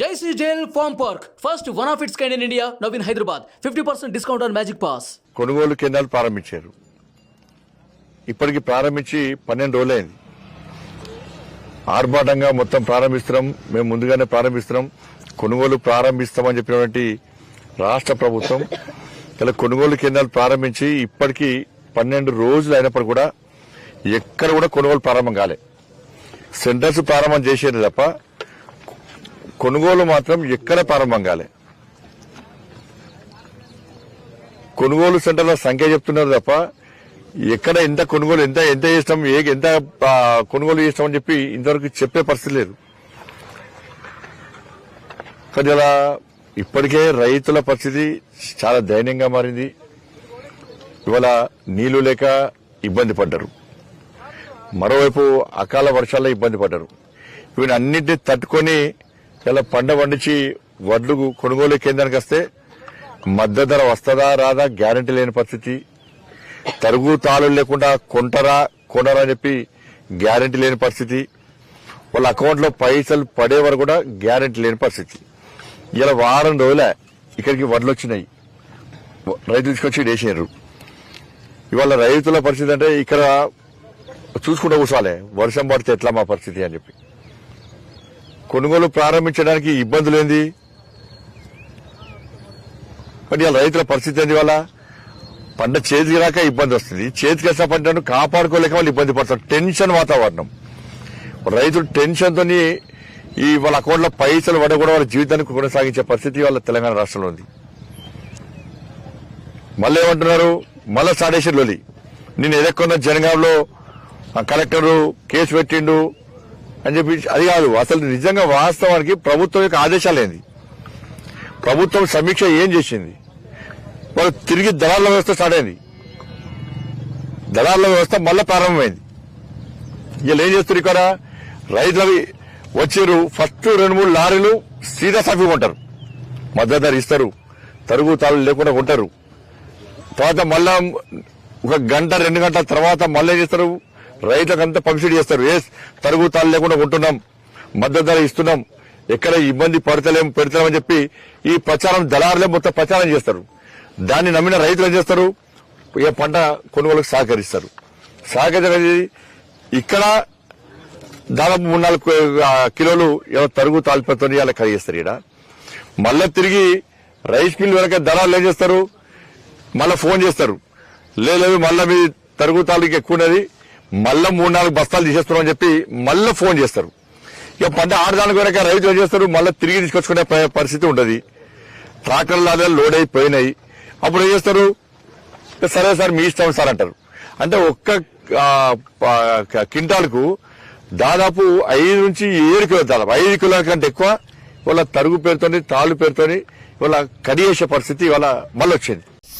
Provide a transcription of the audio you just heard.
Jassie jail farm park first one of its kind in India now in Hyderabad fifty percent discount on magic pass కొనుగోలు కేంద్రాలు ప్రారంభించారు. ఇప్పటికి ప్రారంభించి పన్నెండు రోజులైంది. ఆర్భాటంగా మొత్తం ప్రారంభిస్తున్నాం మేము ముందుగానే ప్రారంభిస్తున్నాం. కొనుగోలు ప్రారంభిస్తామని చెప్పినటువంటి రాష్ట్ర ప్రభుత్వం ఇలా కొనుగోలు కేంద్రాలు ప్రారంభించి ఇప్పటికీ పన్నెండు రోజులు అయినప్పుడు కూడా ఎక్కడ కూడా కొనుగోలు ప్రారంభం కాలే. సెంటర్స్ ప్రారంభం చేసేది తప్ప కొనుగోలు మాత్రం ఎక్కడ ప్రారంభం కాలే కొనుగోలు సెంటర్ల సంఖ్య చెప్తున్నారు తప్ప ఎక్కడ ఎంత కొనుగోలు ఎంత ఎంత చేస్తాం ఏ ఎంత కొనుగోలు చేస్తామని చెప్పి ఇంతవరకు చెప్పే పరిస్థితి లేదు. కానీ ఇలా ఇప్పటికే రైతుల పరిస్థితి చాలా దయనీయంగా మారింది. ఇవాళ నీళ్ళు లేక ఇబ్బంది పడ్డారు. మరోవైపు అకాల వర్షాల్లో ఇబ్బంది పడ్డారు. ఇవన్నీ అన్నింటినీ తట్టుకొని ఇలా పంట పండించి వడ్లు కొనుగోలు కేంద్రానికి వస్తే మద్దతు ధర వస్తుందా రాదా గ్యారంటీ లేని పరిస్థితి. తరుగు తాళు లేకుండా కొంటరా కొనరా అని చెప్పి గ్యారంటీ లేని పరిస్థితి. వాళ్ళ అకౌంట్లో పైసలు పడే వరకు కూడా గ్యారంటీ లేని పరిస్థితి. ఇలా వారం రోజులే ఇక్కడికి వడ్లు వచ్చినాయి. రైతులు తీసుకొచ్చి వేసారు ఇవాళ రైతుల పరిస్థితి అంటే ఇక్కడ చూసుకుంటూ కూర్చోాలి వర్షం పడితే ఎట్లా మా పరిస్థితి అని చెప్పి. కొనుగోలు ప్రారంభించడానికి ఇబ్బందులు ఏంది కానీ రైతుల పరిస్థితి ఏంది వాళ్ళ పంట చేతికి రాక ఇబ్బంది వస్తుంది. చేతికి వచ్చిన పంటను కాపాడుకోలేక వాళ్ళు ఇబ్బంది పడతారు. టెన్షన్ వాతావరణం. రైతులు టెన్షన్తో ఈ వాళ్ళ అకౌంట్లో పైసలు పడ కూడా వాళ్ళ జీవితాన్ని కొనసాగించే పరిస్థితి వాళ్ళ తెలంగాణ రాష్ట్రంలో ఉంది. మళ్ళీ ఏమంటున్నారు? మళ్ళా సాడేశ్వర్ లోలి నేను ఎదక్కున్న జనగాంలో కలెక్టరు కలెక్టర్ కేసు పెట్టిండు. అని చెప్పి అది కాదు అసలు నిజంగా వాస్తవానికి ప్రభుత్వం యొక్క ఆదేశాలు ఏంది? ప్రభుత్వం సమీక్ష ఏం చేసింది? వాళ్ళు తిరిగి దళాల వ్యవస్థ స్టార్ట్ అయింది. దళాల వ్యవస్థ మళ్ళా ప్రారంభమైంది. వీళ్ళు ఏం చేస్తారు ఇక్కడ? రైతులవి వచ్చారు ఫస్ట్ రెండు మూడు లారీలు సీదా సాఫీ కొంటారు. మద్దతు ధర ఇస్తారు తరుగు తాళ్ళు లేకుండా కొంటారు. తర్వాత మళ్ళా ఒక గంట రెండు గంటల తర్వాత మళ్ళీ ఏం చేస్తారు? రైతులకు అంతా పంపిణీ చేస్తారు. ఏ తరుగు తాళ్ళు లేకుండా కొంటున్నాం మద్దతు ధర ఇస్తున్నాం. ఎక్కడ ఇబ్బంది పడతలేము పెడతలేమని చెప్పి ఈ ప్రచారం దళారులే మొత్తం ప్రచారం చేస్తారు. దాన్ని నమ్మిన రైతులు ఏం చేస్తారు? ఏ పంట కొనుగోలుకు సహకరిస్తారు. సహకరించేది ఇక్కడ దాదాపు మూడు నాలుగు కిలోలు ఏదో తరుగు తాలిపతో అలా కడిగేస్తారు ఇక్కడ మళ్ళా తిరిగి రైస్ మిల్ వెనక దళాలు ఏం చేస్తారు? మళ్ళా ఫోన్ చేస్తారు. లేదు మళ్ళా మీ తరుగు తాలూకు ఎక్కువ ఉన్నది. మళ్ళా మూడు నాలుగు బస్తాలు తీసేస్తున్నామని చెప్పి మళ్ళీ ఫోన్ చేస్తారు. ఇక పంట ఆడదానికి వరకు రైతులు ఏం చేస్తారు? మళ్ళీ తిరిగి తీసుకొచ్చుకునే ప- పరిస్థితి ఉంటుంది ట్రాక్టర్లు అదే లోడ్ అయిపోయినాయి అప్పుడు ఏం చేస్తారు? సరే సార్ మీ ఇష్టం సార్ అంటారు. అంటే ఒక్క కింటాల్కు దాదాపు ఐదు నుంచి ఏడు కిలో దాదాపు. ఐదు కిలోల కంటే ఎక్కువ వాళ్ళ తరుగు పేరుతోని తాళ్ళు పేరుతోని వాళ్ళ కడియేసే పరిస్థితి వాళ్ళ మళ్ళీ వచ్చింది